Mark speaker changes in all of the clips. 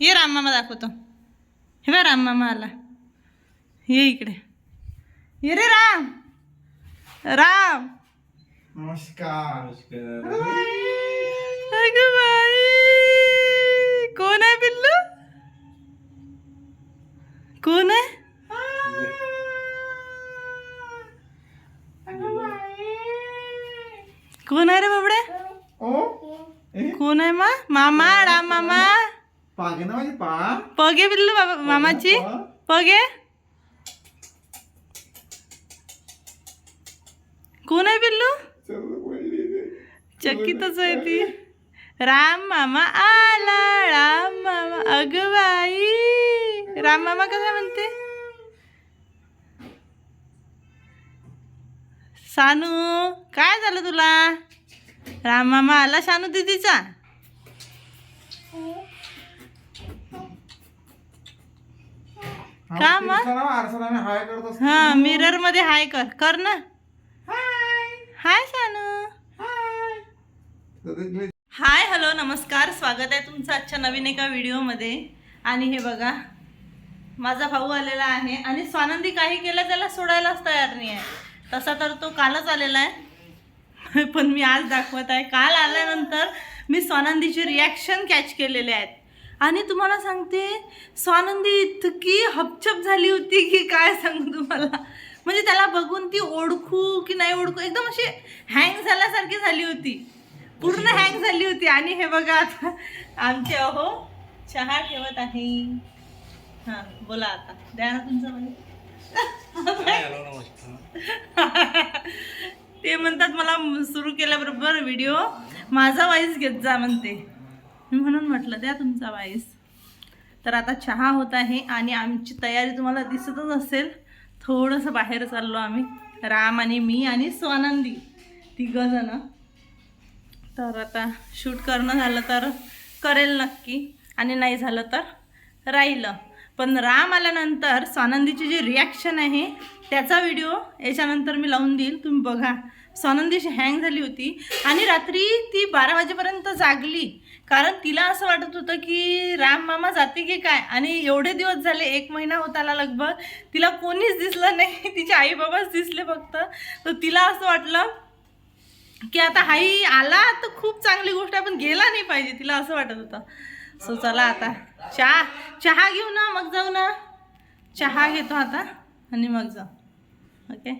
Speaker 1: ये राम मामा दाखवतो. हे बघ राम मामा आला. ये इकडे. ये रे राम. राम.
Speaker 2: नमस्कार
Speaker 1: अगं बाई. कोण आहे पिल्लू? कोण आहे? कोण आहे रे बाबड्या? कोण आहे मा? मामा राम मामा.
Speaker 2: पागे ना माझी पा
Speaker 1: पगे पिल्लू बाबा मामाची पगे कोण आहे पिल्लू चकितच आहे ती राम मामा आला राम मामा अग बाई राम मामा कसं म्हणते सानू काय झालं तुला राम मामा आला शानू दिदीचा का मग?
Speaker 2: हाय करत
Speaker 1: हा मिररमध्ये हाय कर. कर ना. हाय.
Speaker 2: ते
Speaker 1: हाय हॅलो नमस्कार. स्वागत आहे तुमचं आजच्या नवीन एका व्हिडिओमध्ये. आणि हे बघा माझा भाऊ आलेला आहे. आणि स्वानंदी काही केलं त्याला सोडायलाच तयार नाही आहे. तसा तर तो कालच आलेला आहे. पण मी आज दाखवत आहे. काल आल्यानंतर मी स्वानंदीची रिॲक्शन कॅच केलेले आहेत. आणि तुम्हाला सांगते स्वानंदी इतकी हपचप झाली होती की काय सांगू तुम्हाला? म्हणजे त्याला बघून ती ओळखू की नाही ओळखू एकदम अशी हँग झाल्यासारखी झाली होती. पूर्ण हँग झाली होती. आणि हे बघा आता आमचे अहो चहा ठेवत आहे. हां बोला आता. द्या ना तुमचं म्हणे ते म्हणतात मला सुरू केल्याबरोबर व्हिडिओ माझा वाईस घेत जा म्हणते. म्हणून म्हटलं द्या तुमचा वाईस. तर आता चहा होत आहे आणि आमची तयारी तुम्हाला दिसतच असेल. थोडंसं बाहेर चाललो आम्ही राम आणि मी आणि स्वानंदी तिघंजणं तर आता शूट करणं झालं तर करेल नक्की आणि नाही झालं तर राहिलं. पण राम आल्यानंतर स्वानंदीची जी रिॲक्शन आहे त्याचा व्हिडिओ याच्यानंतर मी लावून देईल. तुम्ही बघा स्वानंदीशी हँग झाली होती आणि रात्री ती बारा वाजेपर्यंत जागली. कारण तिला असं वाटत होतं की राम मामा जाते की काय? आणि एवढे दिवस झाले एक महिना होत आला लगभग तिला कोणीच दिसलं नाही. तिचे आई बाबाच दिसले फक्त. तर तिला असं वाटलं की आता हाई आला तर खूप चांगली गोष्ट आहे पण गेला नाही पाहिजे तिला असं वाटत होतं. सो चला आता. चहा चहा घेऊ ना मग जाऊ ना. चहा घेतो आता आणि मग जाऊ. ओके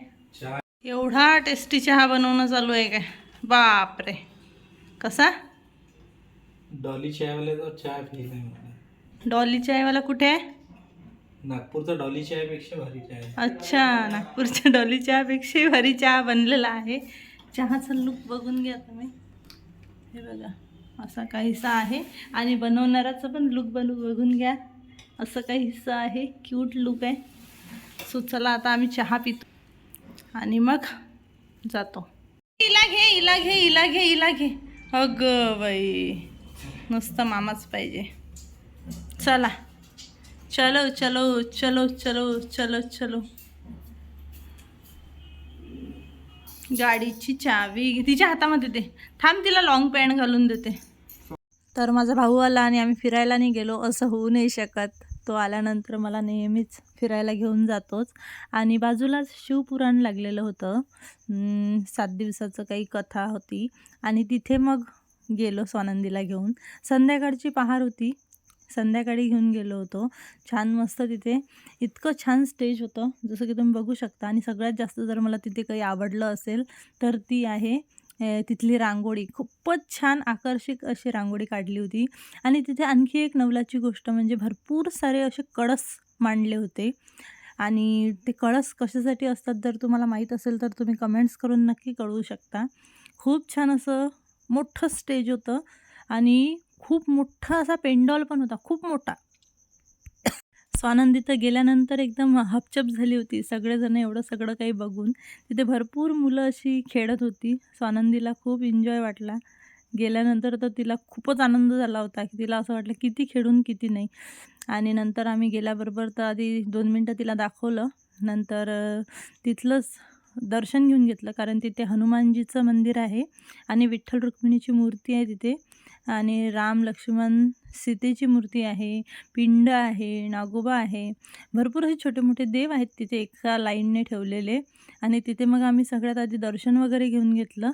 Speaker 1: एवढा टेस्टी चहा बनवणं चालू आहे काय? बापरे. कसा?
Speaker 3: डॉली चायवाले तर चाय फेल आहे मला
Speaker 1: डॉली चायवाला कुठे? आहे
Speaker 3: नागपूरचा डॉली चायपेक्षा भारी चाय. आहे.
Speaker 1: अच्छा नागपूरच्या डॉली चहापेक्षाही भारी चहा बनलेला आहे. चहाचा लुक बघून घ्या तुम्ही. हे बघा असा काहीसा आहे. आणि बनवणाऱ्याचं पण लुक बनू बघून घ्या. असं काहीसं आहे क्यूट लुक आहे. सो चला आता आम्ही चहा पितो. आणि मग जातो. इला घे इला घे इला घे इला घे. अगं बाई. नुसतं मामाच पाहिजे. चला. चलो चलो चलो चलो चलो चलो. गाडीची चावी तिच्या हातामध्ये दे. थांब तिला लॉंग पॅन्ट घालून देते. तर माझा भाऊ आला आणि आम्ही फिरायला नाही गेलो असं होऊ नाही शकत. तो आल्यानंतर मला नेहमीच फिरायला घेऊन जातोच. आणि बाजूलाच शिवपुराण लागलेलं होतं. सात दिवसाचं काही कथा होती. आणि तिथे मग गेलो स्वानंदीला घेऊन. संध्याकाळची पहार होती. संध्याकाळी घेऊन गेलो होतो. छान मस्त तिथे. इतकं छान स्टेज होतं. जसं की तुम्ही बघू शकता. आणि सगळ्यात जास्त जर मला तिथे काही आवडलं असेल तर ती आहे तिथली रांगोळी. खूपच छान आकर्षक अशी रांगोळी काढली होती. आणि तिथे आणखी एक नवलाची गोष्ट म्हणजे भरपूर सारे असे कळस मांडले होते. आणि ते कळस कशासाठी असतात जर तुम्हाला माहीत असेल तर तुम्ही कमेंट्स करून नक्की कळवू शकता. खूप छान असं मोठं स्टेज होतं. आणि खूप मोठा असा पेंडॉल पण होता खूप मोठा. स्वानंदी तर गेल्यानंतर एकदम हपचप झाली होती. सगळेजण एवढं सगळं काही बघून. तिथे भरपूर मुलं अशी खेळत होती. स्वानंदीला खूप एन्जॉय वाटला. गेल्यानंतर तर तिला खूपच आनंद झाला होता की तिला असं वाटलं किती खेळून किती नाही. आणि नंतर आम्ही गेल्याबरोबर तर आधी दोन मिनटं तिला दाखवलं. नंतर तिथलंच दर्शन घेऊन घेतलं कारण तिथे हनुमानजीचं मंदिर आहे आणि विठ्ठल रुक्मिणीची मूर्ती आहे तिथे. आणि राम लक्ष्मण सीतेची मूर्ती आहे पिंड आहे नागोबा आहे. भरपूर असे छोटे मोठे देव आहेत तिथे एका लाईनने ठेवलेले. आणि तिथे मग आम्ही सगळ्यात आधी दर्शन वगैरे घेऊन घेतलं.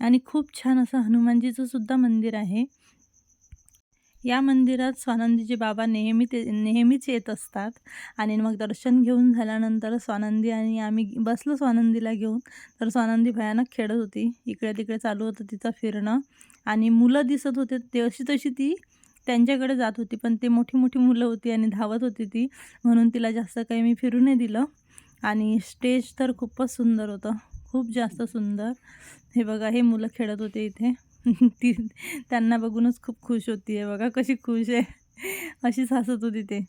Speaker 1: आणि खूप छान असं हनुमानजीचं सुद्धा मंदिर आहे. या मंदिरात स्वानंदीचे बाबा नेहमी ते नेहमीच येत असतात. आणि मग दर्शन घेऊन झाल्यानंतर स्वानंदी आणि आम्ही बसलो स्वानंदीला घेऊन. तर स्वानंदी भयानक खेळत होती. इकडे तिकडे चालू होतं तिचं फिरणं. आणि मुलं दिसत होते. ते अशी तशी ती त्यांच्याकडे जात होती. पण ते मोठी मोठी मुलं होती आणि धावत होती ती. म्हणून तिला जास्त काही मी फिरू नाही दिलं. आणि स्टेज तर खूपच सुंदर होतं. खूप जास्त सुंदर. हे बघा हे मुलं खेळत होते इथे. ती त्यांना बघूनच खूप खुश होती आहे. बघा कशी खुश आहे. अशीच हसत होती ते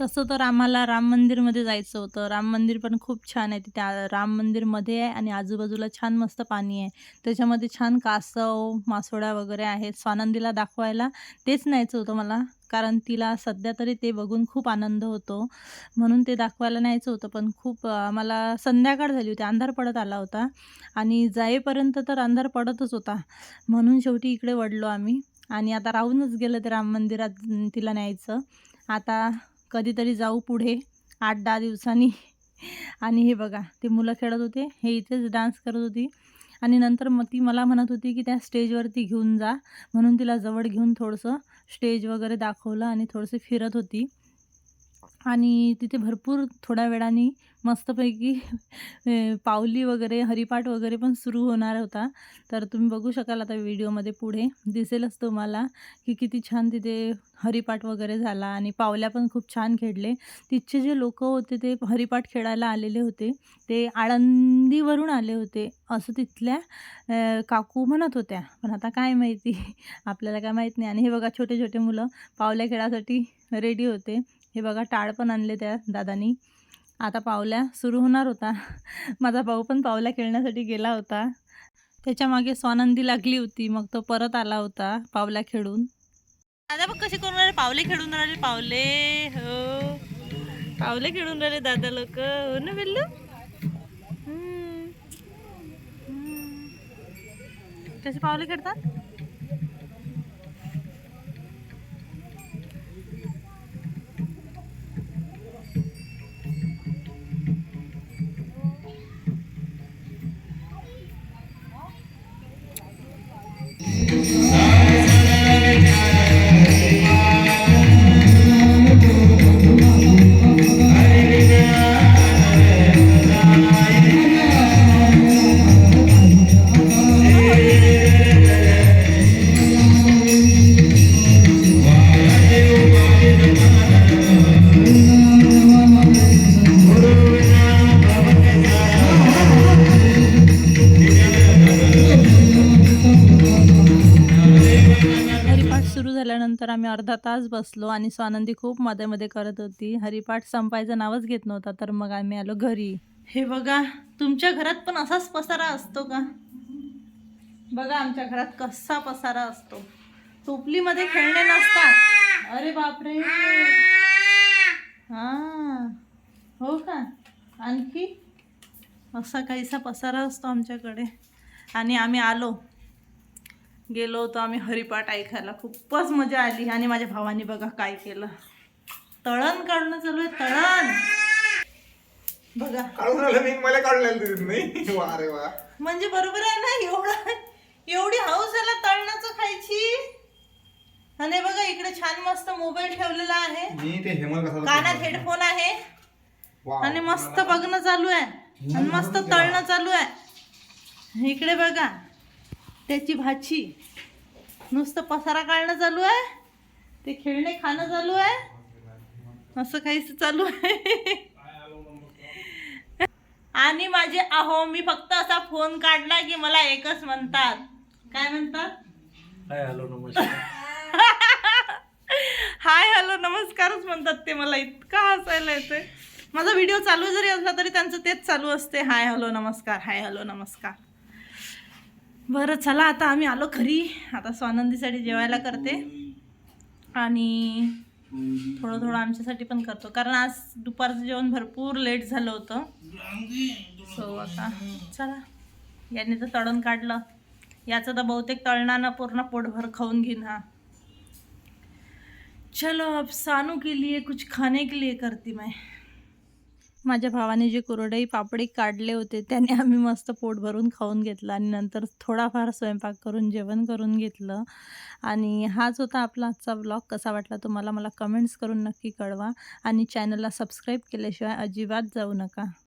Speaker 1: तसं तर आम्हाला राम मंदिरमध्ये जायचं होतं. राम मंदिर पण खूप छान आहे. तिथे राम मंदिरमध्ये आहे आणि आजूबाजूला छान मस्त पाणी आहे. त्याच्यामध्ये छान कासव मासोळ्या वगैरे आहेत. स्वानंदीला दाखवायला तेच न्यायचं होतं मला. कारण तिला सध्या तरी ते बघून खूप आनंद होतो. म्हणून ते दाखवायला न्यायचं होतं पण खूप मला संध्याकाळ झाली होती अंधार पडत आला होता. आणि जाईपर्यंत तर अंधार पडतच होता. म्हणून शेवटी इकडे वडलो आम्ही. आणि आता राहूनच गेलं ते राम मंदिरात तिला न्यायचं. आता कधीतरी जाऊ पुढे आठ दहा दिवसांनी. आणि हे बघा ते मुलं खेळत होते हे इथेच डान्स करत होती. आणि नंतर मग ती मला म्हणत होती की त्या स्टेजवरती घेऊन जा. म्हणून तिला जवळ घेऊन थोडंसं स्टेज वगैरे दाखवलं आणि थोडंसं फिरत होती. आणि तिथे भरपूर थोड्या वेळाने मस्तपैकी पावली वगैरे हरिपाठ वगैरे पण सुरू होणार होता. तर तुम्ही बघू शकाल आता व्हिडिओमध्ये पुढे. दिसेलच तुम्हाला की किती छान तिथे हरिपाठ वगैरे झाला आणि पावल्या पण खूप छान खेळले. तिथचे जे लोक होते ते हरिपाठ खेळायला आलेले होते. ते आळंदीवरून आले होते. असं तिथल्या काकू म्हणत होत्या. पण आता काय माहिती? आपल्याला काय माहीत नाही. आणि हे बघा छोटे छोटे मुलं पावल्या खेळासाठी रेडी होते. हे बघा टाळ पण आणले त्या दादानी. आता पावल्या सुरू होणार होता. माझा भाऊ पण पावल्या खेळण्यासाठी गेला होता. त्याच्यामागे स्वानंदी लागली होती. मग तो परत आला होता पावल्या खेळून. दादा मग कसे करून राहिले? पावले खेळून राहिले. पावले हो. पावले खेळून राहिले दादा लोक. हो ना बिल्लू? कसे पावले खेळतात? आम्ही अर्धा तास बसलो आणि स्वानंदी खूप मध्ये मध्ये करत होती. हरिपाठ संपायचं नावच घेत नव्हता तर मग आम्ही आलो घरी. हे बघा तुमच्या घरात पण असाच पसारा असतो का? बघा आमच्या घरात कसा पसारा असतो. टोपलीमध्ये खेळणे नसतात. अरे बापरे. हा हो का? आणखी असा काहीसा पसारा असतो आमच्याकडे. आणि आम्ही आलो. गेलो होतो आम्ही हरिपाठ ऐकायला. खूपच मजा आली. आणि माझ्या भावाने बघा काय केलं. तळण काढणं चालू आहे. तळण! बघा.
Speaker 2: काढून राहिलं मी. मला काढलेलं तिथे नाही. वा रे वा.
Speaker 1: म्हणजे बरोबर आहे ना? एवढं एवढी हाऊस याला तळणाचं खायची? आणि बघा इकडे छान मस्त मोबाईल ठेवलेला आहे.
Speaker 2: मी ते हेमल कसा
Speaker 1: कानात हेडफोन आहे. आणि मस्त बघणं चालू आहे. आणि मस्त तळणं चालू आहे. इकडे बघा. त्याची भाची. नुसतं पसारा काढणं चालू आहे. ते खेळणे खाणं चालू आहे. असं काहीच चालू आहे. आणि माझे अहो मी फक्त असा फोन काढला की मला एकच म्हणतात. काय म्हणतात?
Speaker 3: हाय हॅलो नमस्कार.
Speaker 1: हाय हॅलो नमस्कारच म्हणतात ते मला. इतका हसायला येते माझा व्हिडिओ चालू जरी असला तरी त्यांचं तेच चालू असते. हाय हॅलो नमस्कार. हाय हॅलो नमस्कार. बरं चला आता आम्ही आलो घरी. आता स्वानंदीसाठी जेवायला करते. आणि थोडं थोडं आमच्यासाठी पण करतो. कारण आज दुपारचं जेवण भरपूर लेट झालं होतं. सो आता चला. याने तर तळण काढलं. याचं तर बहुतेक तळणानं पूर्ण पोटभर खाऊन घेईन हा. चलो अब सानू के लिए कुछ खाने के लिए करती मैं. माझ्या भावाने जे कुरडई पापडी काढले होते त्याने आम्ही मस्त पोट भरून खाऊन घेतलं आणि नंतर थोडाफार स्वयंपाक करून जेवण करून घेतलं. आणि हाच होता आपला आजचा ब्लॉग कसा वाटला तुम्हाला मला कमेंट्स करून नक्की कळवा. आणि चॅनलला सबस्क्राईब केल्याशिवाय अजिबात जाऊ नका.